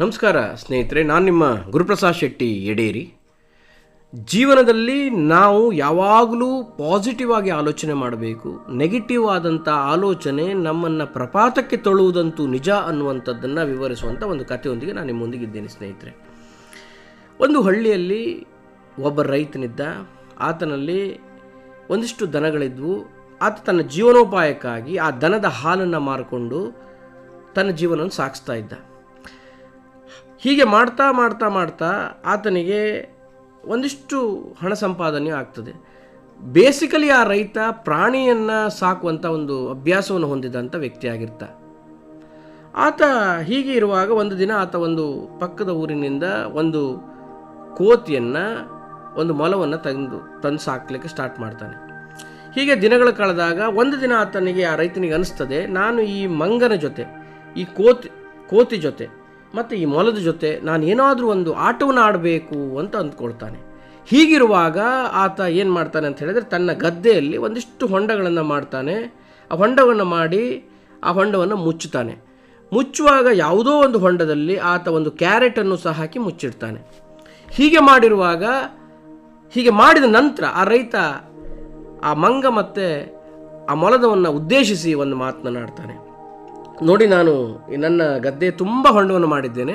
ನಮಸ್ಕಾರ ಸ್ನೇಹಿತರೆ, ನಾನು ನಿಮ್ಮ ಗುರುಪ್ರಸಾದ್ ಶೆಟ್ಟಿ ಎಡೇರಿ ಜೀವನದಲ್ಲಿ ನಾವು ಯಾವಾಗಲೂ ಪಾಸಿಟಿವ್ ಆಗಿ ಆಲೋಚನೆ ಮಾಡಬೇಕು ನೆಗೆಟಿವ್ ಆದಂಥ ಆಲೋಚನೆ ನಮ್ಮನ್ನು ಪ್ರಪಾತಕ್ಕೆ ತೊಳುವುದಂತೂ ನಿಜ ಅನ್ನುವಂಥದ್ದನ್ನು ವಿವರಿಸುವಂಥ ಒಂದು ಕಥೆಯೊಂದಿಗೆ ನಾನು ನಿಮ್ಮ ಇದ್ದೇನೆ ಸ್ನೇಹಿತರೆ. ಒಂದು ಹಳ್ಳಿಯಲ್ಲಿ ಒಬ್ಬ ರೈತನಿದ್ದ, ಆತನಲ್ಲಿ ಒಂದಿಷ್ಟು ದನಗಳಿದ್ವು. ಆತ ತನ್ನ ಜೀವನೋಪಾಯಕ್ಕಾಗಿ ಆ ದನದ ಹಾಲನ್ನು ಮಾರಿಕೊಂಡು ತನ್ನ ಜೀವನವನ್ನು ಸಾಗಿಸ್ತಾ ಇದ್ದ. ಹೀಗೆ ಮಾಡ್ತಾ ಮಾಡ್ತಾ ಮಾಡ್ತಾ ಆತನಿಗೆ ಒಂದಿಷ್ಟು ಹಣ ಸಂಪಾದನೆ ಆಗ್ತದೆ. ಬೇಸಿಕಲಿ ಆ ರೈತ ಪ್ರಾಣಿಯನ್ನು ಸಾಕುವಂಥ ಒಂದು ಅಭ್ಯಾಸವನ್ನು ಹೊಂದಿದಂಥ ವ್ಯಕ್ತಿಯಾಗಿರ್ತ. ಆತ ಹೀಗೆ ಇರುವಾಗ ಒಂದು ದಿನ ಆತ ಒಂದು ಪಕ್ಕದ ಊರಿನಿಂದ ಒಂದು ಕೋತಿಯನ್ನು, ಒಂದು ಮೊಲವನ್ನು ತಂದು ತಂದು ಸಾಕಲಿಕ್ಕೆ ಸ್ಟಾರ್ಟ್ ಮಾಡ್ತಾನೆ. ಹೀಗೆ ದಿನಗಳು ಕಳೆದಾಗ ಒಂದು ದಿನ ಆತನಿಗೆ ಆ ರೈತನಿಗೆ ಅನಿಸ್ತದೆ, ನಾನು ಈ ಮಂಗನ ಜೊತೆ, ಈ ಕೋತಿ ಕೋತಿ ಜೊತೆ ಮತ್ತು ಈ ಮೊಲದ ಜೊತೆ ನಾನು ಏನಾದರೂ ಒಂದು ಆಟವನ್ನು ಆಡಬೇಕು ಅಂತ ಅಂದ್ಕೊಳ್ತಾನೆ. ಹೀಗಿರುವಾಗ ಆತ ಏನು ಮಾಡ್ತಾನೆ ಅಂತ ಹೇಳಿದರೆ ತನ್ನ ಗದ್ದೆಯಲ್ಲಿ ಒಂದಿಷ್ಟು ಹೊಂಡಗಳನ್ನು ಮಾಡ್ತಾನೆ. ಆ ಹೊಂಡವನ್ನು ಮಾಡಿ ಆ ಹೊಂಡವನ್ನು ಮುಚ್ಚುತ್ತಾನೆ. ಮುಚ್ಚುವಾಗ ಯಾವುದೋ ಒಂದು ಹೊಂಡದಲ್ಲಿ ಆತ ಒಂದು ಕ್ಯಾರೆಟನ್ನು ಸಹ ಹಾಕಿ ಮುಚ್ಚಿಡ್ತಾನೆ. ಹೀಗೆ ಮಾಡಿರುವಾಗ, ಹೀಗೆ ಮಾಡಿದ ನಂತರ ಆ ರೈತ, ಆ ಮಂಗ ಮತ್ತು ಆ ಮೊಲದವನ್ನು ಉದ್ದೇಶಿಸಿ ಒಂದು ಮಾತನಾಡ್ತಾನೆ ನೋಡಿ ನಾನು ನನ್ನ ಗದ್ದೆ ತುಂಬ ಹೊಂಡವನ್ನು ಮಾಡಿದ್ದೇನೆ.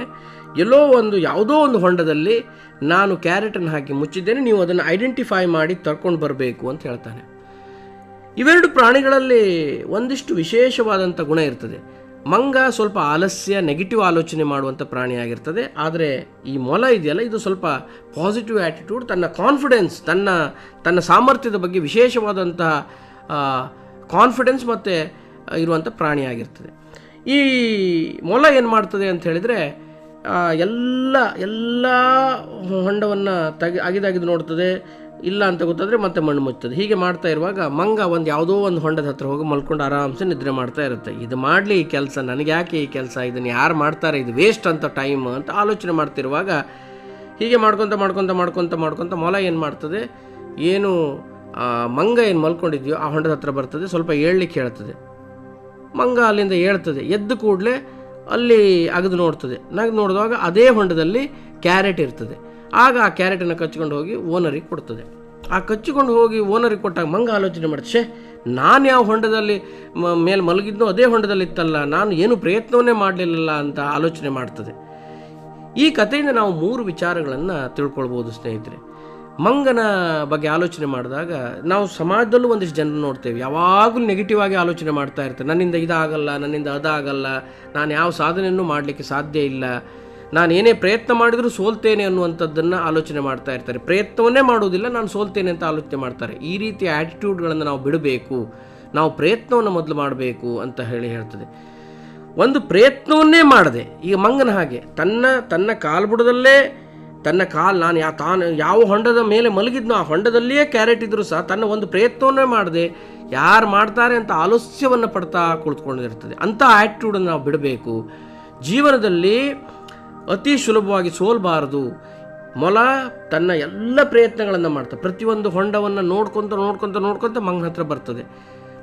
ಎಲ್ಲೋ ಒಂದು ಯಾವುದೋ ಒಂದು ಹೊಂಡದಲ್ಲಿ ನಾನು ಕ್ಯಾರೆಟನ್ನು ಹಾಕಿ ಮುಚ್ಚಿದ್ದೇನೆ. ನೀವು ಅದನ್ನು ಐಡೆಂಟಿಫೈ ಮಾಡಿ ತರ್ಕೊಂಡು ಬರಬೇಕು ಅಂತ ಹೇಳ್ತಾನೆ. ಇವೆರಡು ಪ್ರಾಣಿಗಳಲ್ಲಿ ಒಂದಿಷ್ಟು ವಿಶೇಷವಾದಂಥ ಗುಣ ಇರ್ತದೆ. ಮಂಗ ಸ್ವಲ್ಪ ಆಲಸ್ಯ ನೆಗೆಟಿವ್ ಆಲೋಚನೆ ಮಾಡುವಂಥ ಪ್ರಾಣಿಯಾಗಿರ್ತದೆ ಆದರೆ ಈ ಮೊಲ ಇದೆಯಲ್ಲ, ಇದು ಸ್ವಲ್ಪ ಪಾಸಿಟಿವ್ ಆ್ಯಟಿಟ್ಯೂಡ್ ತನ್ನ ಕಾನ್ಫಿಡೆನ್ಸ್ ತನ್ನ ತನ್ನ ಸಾಮರ್ಥ್ಯದ ಬಗ್ಗೆ ವಿಶೇಷವಾದಂತಹ ಕಾನ್ಫಿಡೆನ್ಸ್ ಮತ್ತು ಇರುವಂಥ ಪ್ರಾಣಿಯಾಗಿರ್ತದೆ ಈ ಮೊಲ ಏನು ಮಾಡ್ತದೆ ಅಂತ ಹೇಳಿದರೆ ಎಲ್ಲ ಎಲ್ಲ ಹೊಂಡವನ್ನು ತೆಗೆ ಅಗಿದಾಗಿದ್ದು ನೋಡ್ತದೆ. ಇಲ್ಲ ಅಂತ ಗೊತ್ತಾದರೆ ಮತ್ತೆ ಮಣ್ಣು ಮುಚ್ತದೆ ಹೀಗೆ ಮಾಡ್ತಾ ಇರುವಾಗ ಮಂಗ ಒಂದು ಯಾವುದೋ ಒಂದು ಹೊಂಡದ ಹತ್ರ ಹೋಗಿ ಮಲ್ಕೊಂಡು ಆರಾಮ್ಸೆ ನಿದ್ರೆ ಮಾಡ್ತಾ ಇರುತ್ತೆ. ಇದು ಮಾಡಲಿ ಈ ಕೆಲಸ, ನನಗೆ ಯಾಕೆ ಈ ಕೆಲಸ? ಇದನ್ನು ಯಾರು ಮಾಡ್ತಾರೆ? ಇದು ವೇಸ್ಟ್ ಅಂತ ಟೈಮ್ ಅಂತ ಆಲೋಚನೆ ಮಾಡ್ತಿರುವಾಗ ಹೀಗೆ ಮಾಡ್ಕೊತ ಮಾಡ್ಕೊತ ಮಾಡ್ಕೊತ ಮಾಡ್ಕೊತ ಮೊಲ ಏನು ಮಾಡ್ತದೆ? ಏನು ಮಂಗ ಏನು ಮಲ್ಕೊಂಡಿದ್ಯೋ ಆ ಹೊಂಡದ ಹತ್ರ ಬರ್ತದೆ. ಸ್ವಲ್ಪ ಏಳ್ಲಿಕ್ಕೆ ಹೇಳ್ತದೆ. ಮಂಗ ಅಲ್ಲಿಂದ ಹೇಳ್ತದೆ ಎದ್ದು ಕೂಡಲೇ ಅಲ್ಲಿ ಅಗದು ನೋಡ್ತದೆ. ನಗದು ನೋಡಿದಾಗ ಅದೇ ಹೊಂಡದಲ್ಲಿ ಕ್ಯಾರೆಟ್ ಇರ್ತದೆ. ಆಗ ಆ ಕ್ಯಾರೆಟನ್ನು ಕಚ್ಕೊಂಡು ಹೋಗಿ ಓನರಿಗೆ ಕೊಡ್ತದೆ. ಆ ಕಚ್ಚಿಕೊಂಡು ಹೋಗಿ ಓನರಿಗೆ ಕೊಟ್ಟಾಗ ಮಂಗ ಆಲೋಚನೆ ಮಾಡುತ್ತೆ ಛೇ, ನಾನು ಯಾವ ಹೊಂಡದಲ್ಲಿ ಮೇಲೆ ಮಲಗಿದ್ನೋ ಅದೇ ಹೊಂಡದಲ್ಲಿ ಇತ್ತಲ್ಲ, ನಾನು ಏನು ಪ್ರಯತ್ನವನ್ನೇ ಮಾಡಲಿಲ್ಲ ಅಂತ ಆಲೋಚನೆ ಮಾಡ್ತದೆ. ಈ ಕಥೆಯಿಂದ ನಾವು ಮೂರು ವಿಚಾರಗಳನ್ನು ತಿಳ್ಕೊಳ್ಬೋದು ಸ್ನೇಹಿತರೆ. ಮಂಗನ ಬಗ್ಗೆ ಆಲೋಚನೆ ಮಾಡಿದಾಗ ನಾವು ಸಮಾಜದಲ್ಲೂ ಒಂದಿಷ್ಟು ಜನರು ನೋಡ್ತೇವೆ. ಯಾವಾಗಲೂ ನೆಗೆಟಿವ್ ಆಗಿ ಆಲೋಚನೆ ಮಾಡ್ತಾ ಇರ್ತಾರೆ. ನನ್ನಿಂದ ಇದಾಗಲ್ಲ, ನನ್ನಿಂದ ಅದಾಗಲ್ಲ, ನಾನು ಯಾವ ಸಾಧನೆಯನ್ನು ಮಾಡಲಿಕ್ಕೆ ಸಾಧ್ಯ ಇಲ್ಲ. ನಾನು ಏನೇ ಪ್ರಯತ್ನ ಮಾಡಿದರೂ ಸೋಲ್ತೇನೆ ಅನ್ನುವಂಥದ್ದನ್ನು ಆಲೋಚನೆ ಮಾಡ್ತಾ ಇರ್ತಾರೆ. ಪ್ರಯತ್ನವನ್ನೇ ಮಾಡುವುದಿಲ್ಲ, ನಾನು ಸೋಲ್ತೇನೆ ಅಂತ ಆಲೋಚನೆ ಮಾಡ್ತಾರೆ. ಈ ರೀತಿಯ ಆ್ಯಟಿಟ್ಯೂಡ್ಗಳನ್ನು ನಾವು ಬಿಡಬೇಕು. ನಾವು ಪ್ರಯತ್ನವನ್ನು ಮೊದಲು ಮಾಡಬೇಕು ಅಂತ ಹೇಳಿ ಹೇಳ್ತದೆ. ಒಂದು ಪ್ರಯತ್ನವನ್ನೇ ಮಾಡದೆ. ಈಗ ಮಂಗನ ಹಾಗೆ. ತನ್ನ ತನ್ನ ಕಾಲ್ಬುಡದಲ್ಲೇ ತನ್ನ ಕಾಲು ನಾನು ಯಾ ತಾನು ಯಾವ ಹೊಂಡದ ಮೇಲೆ ಮಲಗಿದ್ನೋ ಆ ಹೊಂಡದಲ್ಲಿಯೇ ಕ್ಯಾರೆಟ್ ಇದ್ದರೂ ಸಹ ತನ್ನ ಒಂದು ಪ್ರಯತ್ನವನ್ನೇ ಮಾಡದೆ ಯಾರು ಮಾಡ್ತಾರೆ ಅಂತ ಆಲಸ್ಯವನ್ನು ಪಡ್ತಾ ಕುಳಿತುಕೊಂಡಿರ್ತದೆ ಅಂಥ ಆ್ಯಟಿಟ್ಯೂಡನ್ನು ನಾವು ಬಿಡಬೇಕು. ಜೀವನದಲ್ಲಿ ಅತಿ ಸುಲಭವಾಗಿ ಸೋಲ್ಬಾರದು. ಮೊಲ ತನ್ನ ಎಲ್ಲ ಪ್ರಯತ್ನಗಳನ್ನು ಮಾಡ್ತಾ, ಪ್ರತಿಯೊಂದು ಹೊಂಡವನ್ನು ನೋಡ್ಕೊತ ನೋಡ್ಕೊತ ನೋಡ್ಕೊತ ಮಂಗನ ಹತ್ರ ಬರ್ತದೆ.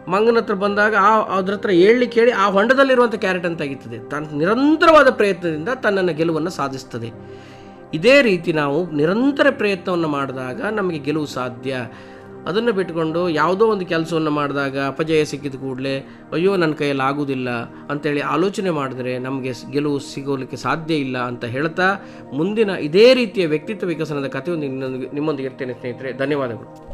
ಮಂಗನ ಹತ್ರ ಬಂದಾಗ ಆ ಅದ್ರ ಹತ್ರ ಹೇಳಿ ಹೇಳಿ ಆ ಹೊಂಡದಲ್ಲಿರುವಂಥ ಕ್ಯಾರೆಟನ್ನು ತೆಗಿತದೆ. ತನ್ನ ನಿರಂತರವಾದ ಪ್ರಯತ್ನದಿಂದ ತನ್ನನ್ನು ಗೆಲುವನ್ನು ಸಾಧಿಸ್ತದೆ. ಇದೇ ರೀತಿ ನಾವು ನಿರಂತರ ಪ್ರಯತ್ನವನ್ನು ಮಾಡಿದಾಗ ನಮಗೆ ಗೆಲುವು ಸಾಧ್ಯ. ಅದನ್ನು ಬಿಟ್ಕೊಂಡು ಯಾವುದೋ ಒಂದು ಕೆಲಸವನ್ನು ಮಾಡಿದಾಗ ಅಪಜಯ ಸಿಕ್ಕಿದ ಕೂಡಲೇ, ಅಯ್ಯೋ ನನ್ನ ಕೈಯಲ್ಲಿ ಆಗುವುದಿಲ್ಲ ಅಂತೇಳಿ ಆಲೋಚನೆ ಮಾಡಿದ್ರೆ ನಮಗೆ ಗೆಲುವು ಸಿಗೋಲಿಕ್ಕೆ ಸಾಧ್ಯ ಇಲ್ಲ ಅಂತ ಹೇಳ್ತಾ ಮುಂದಿನ ಇದೇ ರೀತಿಯ ವ್ಯಕ್ತಿತ್ವ ವಿಕಸನದ ಕಥೆಯೊಂದು ನಿಮ್ಮೊಂದಿಗೆ ಇರ್ತೇನೆ ಸ್ನೇಹಿತರೆ. ಧನ್ಯವಾದಗಳು.